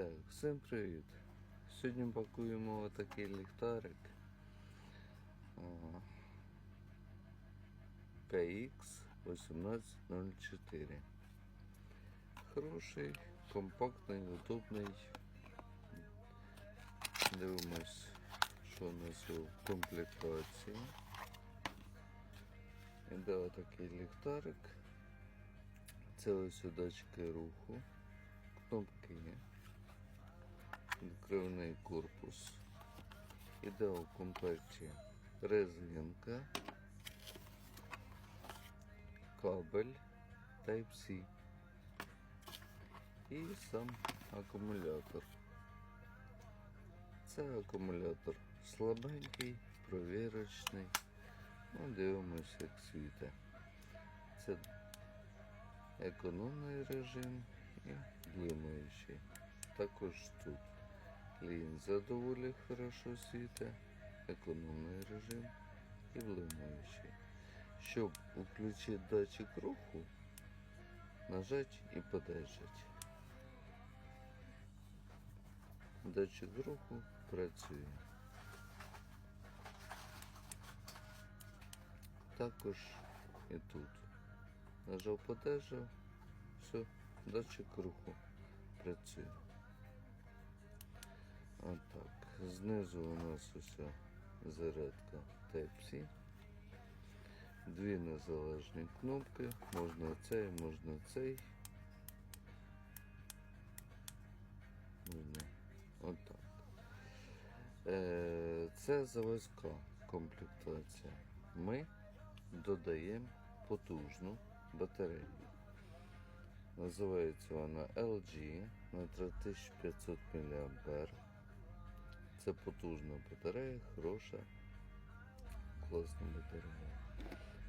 Так, всім привіт. Сьогодні пакуємо отакий ліхтарик. А, KX 1804. Хороший, компактний, удобний. Дивимось, що у нас у комплектації. Іде отакий ліхтарик. Це ось датчики руху. Кнопки. Відкривний корпус. Іде у комплекті резинка, кабель Type-C і сам акумулятор. Це акумулятор слабенький, провірочний. Ну, дивимося, як світе. Це економний режим і блимаючий. Також тут лінза доволі хорошо світить, економний режим і блимаючий. Щоб включити датчик руху, нажать і подержать. Датчик руху працює. Також і тут. Нажав подержав, все, датчик руху працює. Знизу у нас усе зарядка Type-C. Дві незалежні кнопки. Можна цей, можна цей. Можна отак. Е, Це заводська комплектація. Ми додаємо потужну батарею. Називається вона LG на 3500 мА. Це потужна батарея, хороша, класна батарея.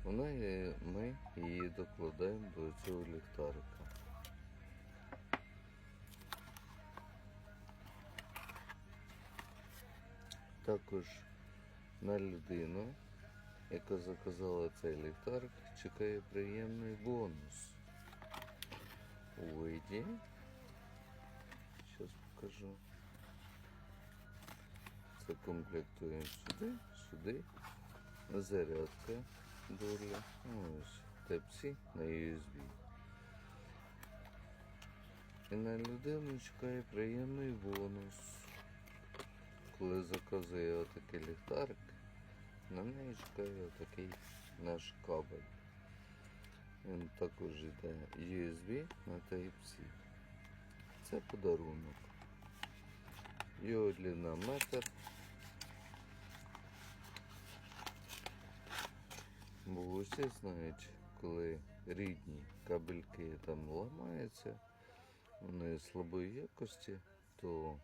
Вона є, ми її докладаємо до цього ліхтарика. Також на людину, яка заказала цей ліхтарик, чекає приємний бонус. У виді. Зараз покажу. Це комплектуємо сюди, сюди. Зарядка доля. Ось Type-C на USB. І на людину чекає приємний бонус. Коли заказує отакий ліхтарик, на неї чекає отакий наш кабель. Він також йде USB на Type-C. Це подарунок. Його длина метр. Бо усі знають, коли рідні кабельки там ламаються, вони слабої якості, то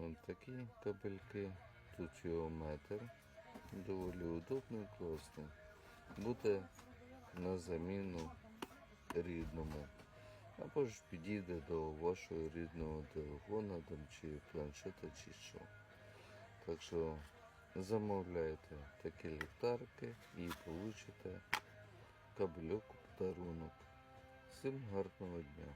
от такі кабельки, тут його метр, доволі удобний, класний. Буде на заміну рідному. Або ж підійде до вашого рідного телефона там, чи планшета, чи що. Так що замовляйте такі ліхтарки і получите кабельок подарунок. Всім гарного дня!